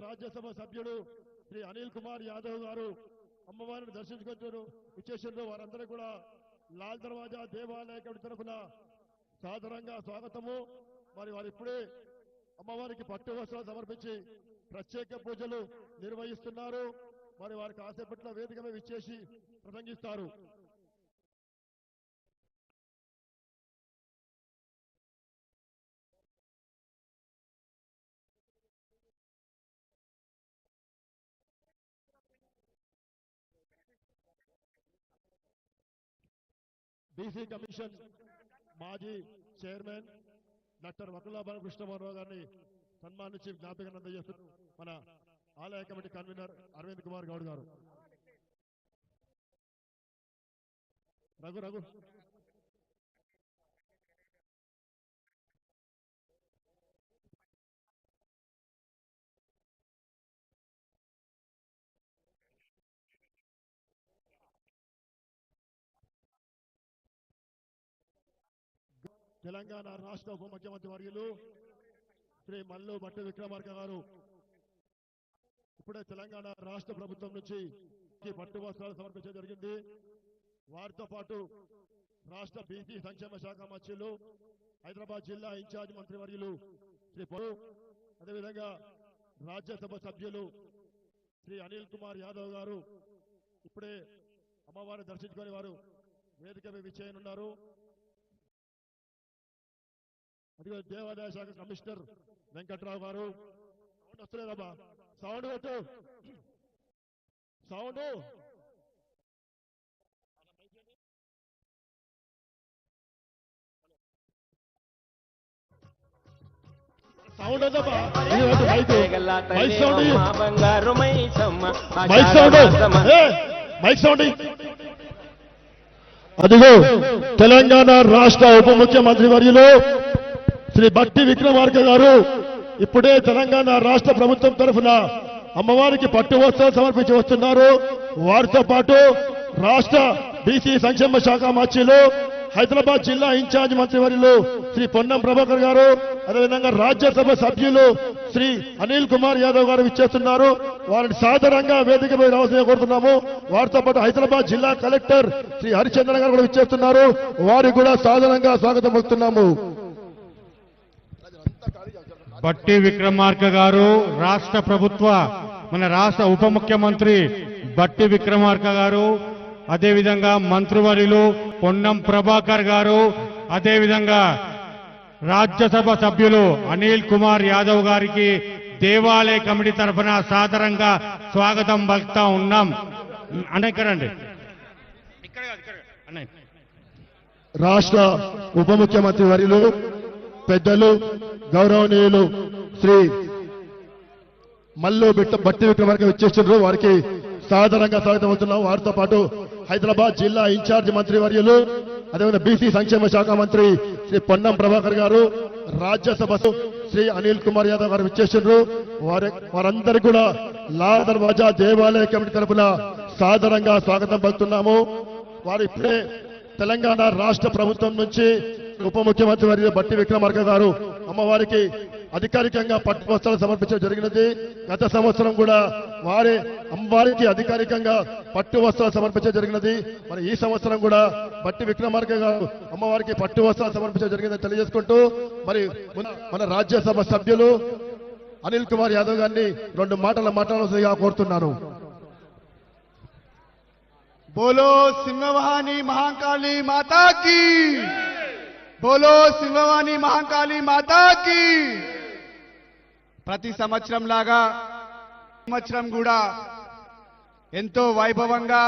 రాజ్యసభ సభ్యుడు శ్రీ అనిల్ కుమార్ యాదవ్ గారు అమ్మవారిని దర్శించుకొచ్చారు. విచ్చేసారు వారందరూ కూడా లాల్ దర్వాజా దేవాలయ కమిటీ తరఫున సాధారణంగా స్వాగతము. మరి వారు ఇప్పుడే అమ్మవారికి పట్టు వస్త్రాలు సమర్పించి ప్రత్యేక పూజలు నిర్వహిస్తున్నారు. మరి వారికి కాసేపట్లో వేదిక మీద ఇచ్చేసి ప్రసంగిస్తారు. బీసీ కమిషన్ మాజీ చైర్మన్ డాక్టర్ వకులా బాలకృష్ణమారావు గారిని సన్మానించి జ్ఞాపకం అందజేస్తున్నారు మన ఆలయ కమిటీ కన్వీనర్ అరవింద్ కుమార్ గౌడ్ గారు. రఘు రఘు. తెలంగాణ రాష్ట్ర ఉప ముఖ్యమంత్రి వర్యులు శ్రీ మల్లు భట్టి విక్రమార్క గారు. ఇప్పుడే తెలంగాణ రాష్ట్ర ప్రభుత్వం నుంచి పట్టు వస్త్రాలు సమర్పించడం జరిగింది. వారితో పాటు రాష్ట్ర బీసీ సంక్షేమ శాఖ మంత్రులు హైదరాబాద్ జిల్లా ఇన్ఛార్జ్ మంత్రివర్యులు శ్రీ పరు అదేవిధంగా రాజ్యసభ సభ్యులు శ్రీ అనిల్ కుమార్ యాదవ్ గారు ఇప్పుడే అమ్మవారిని దర్శించుకొని వారు వేదిక విచ్చేయనున్నారు. ఇదిగో దేవాదాయ శాఖ కమిషనర్ వెంకట్రావు గారు. సౌండ్ వస్తలేదమ్మా. సౌండ్ పెట్టు. సౌండ్ సౌండ్ మైక్ సౌండ్ అదిగో తెలంగాణ రాష్ట్ర ఉప ముఖ్యమంత్రి వర్యులు శ్రీ భట్టి విక్రమార్క గారు ఇప్పుడే తెలంగాణ రాష్ట్ర ప్రభుత్వం తరఫున అమ్మవారికి పట్టు వస్త్రాలు సమర్పించి వస్తున్నారు. వారితో పాటు రాష్ట్ర బీసీ సంక్షేమ శాఖ మంత్రులు హైదరాబాద్ జిల్లా ఇన్ఛార్జ్ మంత్రివర్యులు శ్రీ పొన్నం ప్రభాకర్ గారు అదేవిధంగా రాజ్యసభ సభ్యులు శ్రీ అనిల్ కుమార్ యాదవ్ గారు ఇచ్చేస్తున్నారు వారిని సాధారణంగా వేదికపై రావాల్సిన కోరుతున్నాము. వారితో పాటు హైదరాబాద్ జిల్లా కలెక్టర్ శ్రీ హరిచంద్ర గారు కూడా ఇచ్చేస్తున్నారు వారికి కూడా సాధారణంగా స్వాగతం పలుకుతున్నాము. బట్టి విక్రమార్క గారు రాష్ట్ర ప్రభుత్వ మన రాష్ట్ర ఉప ముఖ్యమంత్రి బట్టి విక్రమార్క గారు అదేవిధంగా మంత్రివర్యులు పొన్నం ప్రభాకర్ గారు అదేవిధంగా రాజ్యసభ సభ్యులు అనిల్ కుమార్ యాదవ్ గారికి దేవాలయ కమిటీ తరఫున సాదరంగా స్వాగతం పలుకుతా ఉన్నాం. అన్న ఇక్కడండి రాష్ట్ర ఉప ముఖ్యమంత్రి వర్యులు పెద్దలు గౌరవనీయులు శ్రీ మల్లు బిట్ట బట్టి విక్రమార్క ఇచ్చేస్తున్నారు వారికి సాధారణంగా స్వాగతం అవుతున్నాం వారితో పాటు హైదరాబాద్ జిల్లా ఇన్ఛార్జ్ మంత్రి వర్యులు అదేవిధంగా బీసీ సంక్షేమ శాఖ మంత్రి శ్రీ పొన్నం ప్రభాకర్ గారు రాజ్యసభ శ్రీ అనిల్ కుమార్ యాదవ్ గారు ఇచ్చేస్తున్నారు వారి వారందరూ కూడా లాల్ దర్వాజా దేవాలయ కమిటీ తరఫున సాధారణంగా స్వాగతం పలుకుతున్నాము. వారు ఇప్పుడే తెలంగాణ రాష్ట్ర ప్రభుత్వం నుంచి ఉప ముఖ్యమంత్రి వర్యులు బట్టి విక్రమార్క గారు అమ్మవారికి అధికారికంగా పట్టు వస్త్రాలు సమర్పించడం జరిగినది. గత సంవత్సరం కూడా వారే అమ్మవారికి అధికారికంగా పట్టు వస్త్రాలు సమర్పించడం జరిగినది. మరి ఈ సంవత్సరం కూడా బట్టి విక్రమార్క గారు అమ్మవారికి పట్టు వస్త్రాలు సమర్పించడం జరిగిందని తెలియజేసుకుంటూ మరి మన రాజ్యసభ సభ్యులు అనిల్ కుమార్ యాదవ్ గారిని రెండు మాటలు మాట్లాడాల్సిందిగా కోరుతున్నాను. బోలో సింహవాణి మహాకాళి మాతాకి! బోలో సింహవాణి మహాకాళి మాతాకి. ప్రతి సంవత్సరం లాగా సంవత్సరం కూడా ఎంతో వైభవంగా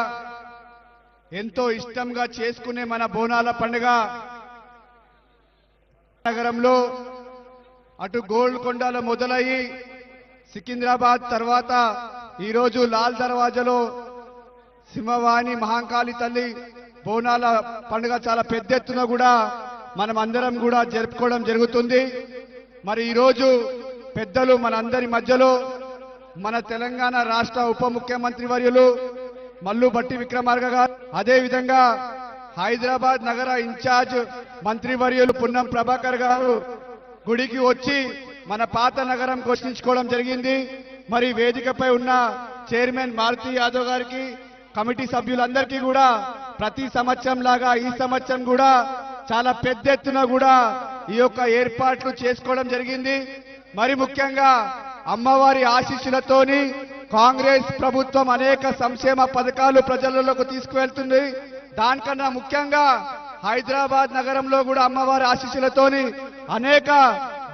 ఎంతో ఇష్టంగా చేసుకునే మన బోనాల పండుగ. నగరంలో అటు గోల్కొండలో మొదలయ్యి సికింద్రాబాద్ తర్వాత ఈరోజు లాల్ దర్వాజలో సింహవాణి మహాంకాళి తల్లి బోనాల పండుగ చాలా పెద్ద ఎత్తున కూడా మనం అందరం కూడా జరుపుకోవడం జరుగుతుంది. మరి ఈరోజు పెద్దలు మనందరి మధ్యలో మన తెలంగాణ రాష్ట్ర ఉప ముఖ్యమంత్రి వర్యులు మల్లు బట్టి విక్రమార్క గారు అదేవిధంగా హైదరాబాద్ నగర ఇన్ఛార్జ్ మంత్రివర్యులు పున్నం ప్రభాకర్ గారు గుడికి వచ్చి మన పాత నగరం ఘోషించుకోవడం జరిగింది. మరి వేదికపై ఉన్న చైర్మన్ మారుతి యాదవ్ గారికి కమిటీ సభ్యులందరికీ కూడా ప్రతి సంవత్సరం లాగా ఈ సంవత్సరం కూడా చాలా పెద్ద ఎత్తున కూడా ఈ యొక్క ఏర్పాట్లు చేసుకోవడం జరిగింది. మరి ముఖ్యంగా అమ్మవారి ఆశీస్సులతోని కాంగ్రెస్ ప్రభుత్వం అనేక సంక్షేమ పథకాలు ప్రజలలోకి తీసుకువెళ్తుంది. దానికన్నా ముఖ్యంగా హైదరాబాద్ నగరంలో కూడా అమ్మవారి ఆశీస్సులతోని అనేక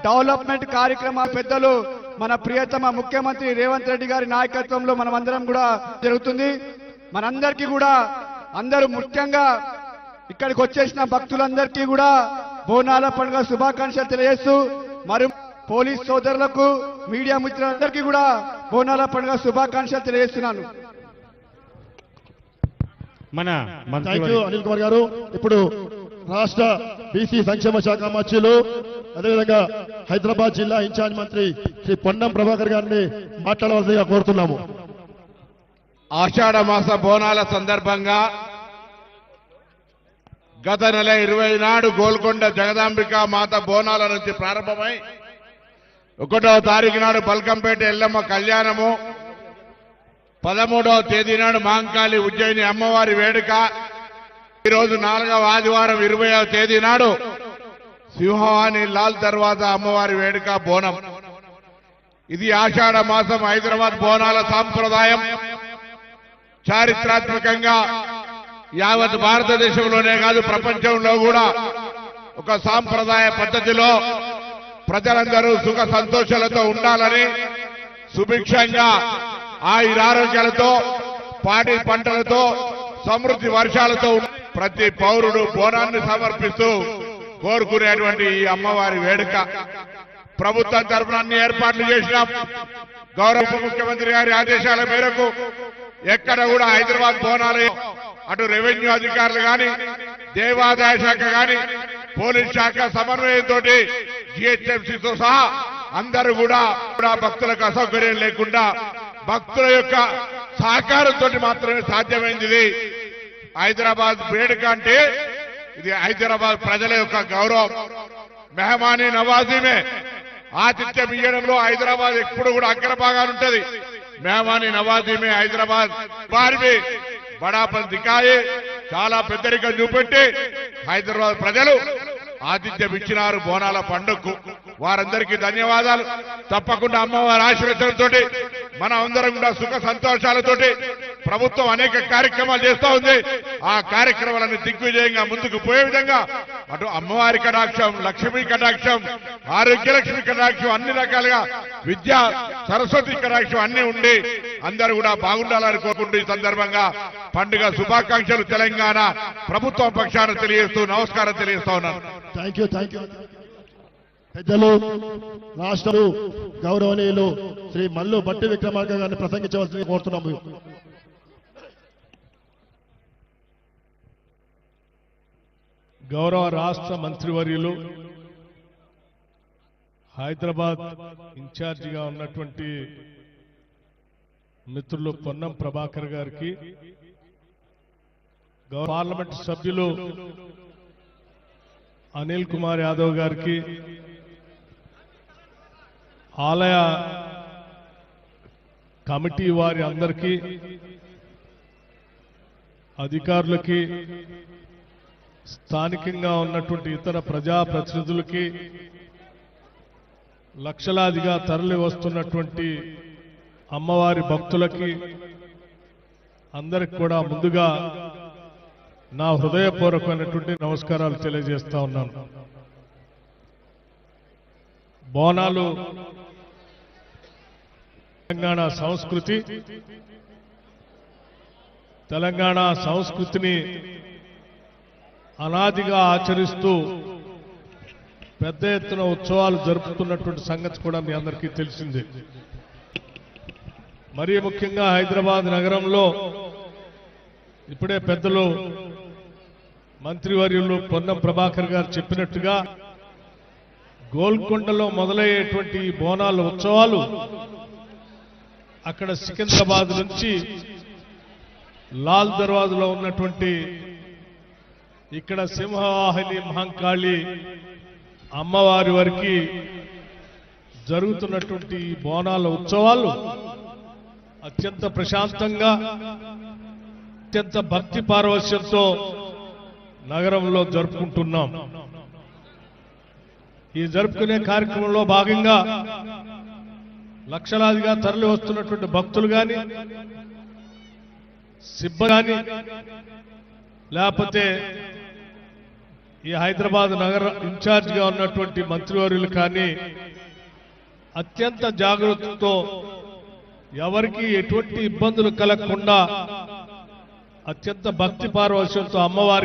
డెవలప్మెంట్ కార్యక్రమాలు పెద్దలు మన ప్రియతమ ముఖ్యమంత్రి రేవంత్ రెడ్డి గారి నాయకత్వంలో మనమందరం కూడా జరుగుతుంది. మనందరికీ కూడా అందరూ ముఖ్యంగా ఇక్కడికి వచ్చేసిన భక్తులందరికీ కూడా బోనాల పండుగ శుభాకాంక్షలు తెలియజేస్తూ మరి పోలీస్ సోదరులకు మీడియా మిత్రులందరికీ కూడా బోనాల పండుగ శుభాకాంక్షలు తెలియజేస్తున్నాను. మన అనిల్ కుమార్ గారు. ఇప్పుడు రాష్ట్ర బీసీ సంక్షేమ శాఖ మంత్రులు అదేవిధంగా హైదరాబాద్ జిల్లా ఇన్ఛార్జ్ మంత్రి శ్రీ పొన్నం ప్రభాకర్ గారిని మాట్లాడవలసిందిగా కోరుతున్నాము. ఆషాఢ మాస బోనాల సందర్భంగా గత నెల ఇరవై నాడు గోల్కొండ జగదాంబిక మాత బోనాల నుంచి ప్రారంభమై ఒకటో తారీఖు నాడు బల్కంపేట ఎల్లమ్మ కళ్యాణము పదమూడవ తేదీ నాడు మాంకాళి ఉజ్జయిని అమ్మవారి వేడుక ఈరోజు నాలుగవ ఆదివారం ఇరవయవ తేదీ నాడు సింహవాణి లాల్ తర్వాత అమ్మవారి వేడుక బోనం. ఇది ఆషాఢ మాసం హైదరాబాద్ బోనాల సాంప్రదాయం. చారిత్రాత్మకంగా యావత్ భారతదేశంలోనే కాదు ప్రపంచంలో కూడా ఒక సాంప్రదాయ పద్ధతిలో ప్రజలందరూ సుఖ సంతోషాలతో ఉండాలని సుభిక్షంగా ఆయురారోగ్యాలతో పాడి పంటలతో సమృద్ధి వర్షాలతో ప్రతి పౌరుడు బోనాన్ని సమర్పిస్తూ కోరుకునేటువంటి ఈ అమ్మవారి వేడుక. ప్రభుత్వం తరఫున అన్ని ఏర్పాట్లు చేసినాం. గౌరవ ఉప ముఖ్యమంత్రి గారి ఆదేశాల మేరకు ఎక్కడ కూడా హైదరాబాద్ బోనాలయం అటు రెవెన్యూ అధికారులు కానీ దేవాదాయ శాఖ కానీ పోలీస్ శాఖ సమన్వయంతో జిహెచ్ఎంసీతో సహా అందరూ కూడా భక్తులకు అసౌకర్యం లేకుండా భక్తుల యొక్క సహకారంతో మాత్రమే సాధ్యమైంది హైదరాబాద్ వేడుక అంటే ఇది హైదరాబాద్ ప్రజల యొక్క గౌరవం. మెహమానీ నవాజీమే ఆతిథ్యం ఇవ్వడంలో హైదరాబాద్ ఎప్పుడు కూడా అగ్రభాగాలు ఉంటది. మెహమానీ నవాజీమే హైదరాబాద్. వారివి బడాపన్ దికాయి చాలా పెద్దరికం చూపెట్టి హైదరాబాద్ ప్రజలు ఆతిథ్యం ఇచ్చినారు బోనాల పండుగకు. వారందరికీ ధన్యవాదాలు. తప్పకుండా అమ్మవారి ఆశీర్వచనంతో మన అందరం కూడా సుఖ సంతోషాలతోటి ప్రభుత్వం అనేక కార్యక్రమాలు చేస్తూ ఉంది. ఆ కార్యక్రమాలను దిగ్విజయంగా ముందుకు పోయే విధంగా అటు అమ్మవారి కటాక్షం లక్ష్మీ కటాక్షం ఆరోగ్యలక్ష్మి కటాక్షం అన్ని రకాలుగా విద్య సరస్వతి కటాక్షం అన్ని ఉండి అందరూ కూడా బాగుండాలని కోరుకుంటూ ఈ సందర్భంగా పండుగ శుభాకాంక్షలు తెలంగాణ ప్రభుత్వం పక్షాన తెలియజేస్తూ నమస్కారం తెలియజేస్తా ఉన్నాను. థ్యాంక్ యూ థ్యాంక్ యూ పెద్దలు రాష్ట్ర గౌరవనీయులు శ్రీ మల్లు బట్టి విక్రమార్క గారిని ప్రసంగించవలసింది కోరుతున్నాము గౌరవ రాష్ట్ర మంత్రివర్యులు హైదరాబాద్ ఇన్ఛార్జిగా ఉన్నటువంటి మిత్రులు పొన్నం ప్రభాకర్ గారికి పార్లమెంట్ సభ్యులు అనిల్ కుమార్ యాదవ్ గారికి ఆలయ కమిటీ వారి అందరికీ అధికారులకి స్థానికంగా ఉన్నటువంటి ఇతర ప్రజాప్రతినిధులకి లక్షలాదిగా తరలి వస్తున్నటువంటి అమ్మవారి భక్తులకి అందరికి కూడా ముందుగా నా హృదయపూర్వకమైనటువంటి నమస్కారాలు తెలియజేస్తా ఉన్నాను. బోనాలు తెలంగాణ సంస్కృతి తెలంగాణ సంస్కృతిని అనాదిగా ఆచరిస్తూ పెద్ద ఎత్తున ఉత్సవాలు జరుపుతున్నటువంటి సంగతి కూడా మీ అందరికీ తెలిసిందే. మరీ ముఖ్యంగా హైదరాబాద్ నగరంలో ఇప్పుడే పెద్దలు మంత్రివర్యులు పొన్నం ప్రభాకర్ గారు చెప్పినట్టుగా గోల్కొండలో మొదలయ్యేటువంటి బోనాల ఉత్సవాలు అక్కడ సికింద్రాబాద్ నుంచి లాల్ దర్వాజలో ఉన్నటువంటి ఇక్కడ సింహవాహిని మహంకాళి అమ్మవారి వారికి జరుగుతున్నటువంటి ఈ బోనాల ఉత్సవాలు అత్యంత ప్రశాంతంగా అత్యంత భక్తి పారవశ్యంతో నగరంలో జరుపుకుంటున్నాం. ఈ జరుపుకునే కార్యక్రమంలో భాగంగా లక్షలాదిగా తరలి వస్తున్నటువంటి భక్తులు కానీ సిబ్బంది కానీ లేకపోతే ఈ హైదరాబాద్ నగర ఇన్ఛార్జిగా ఉన్నటువంటి మంత్రివర్యులు కానీ అత్యంత జాగ్రత్తతో ఎవరికి ఎటువంటి ఇబ్బందులు కలగకుండా అత్యంత భక్తి పారవశ్యంతో అమ్మవారికి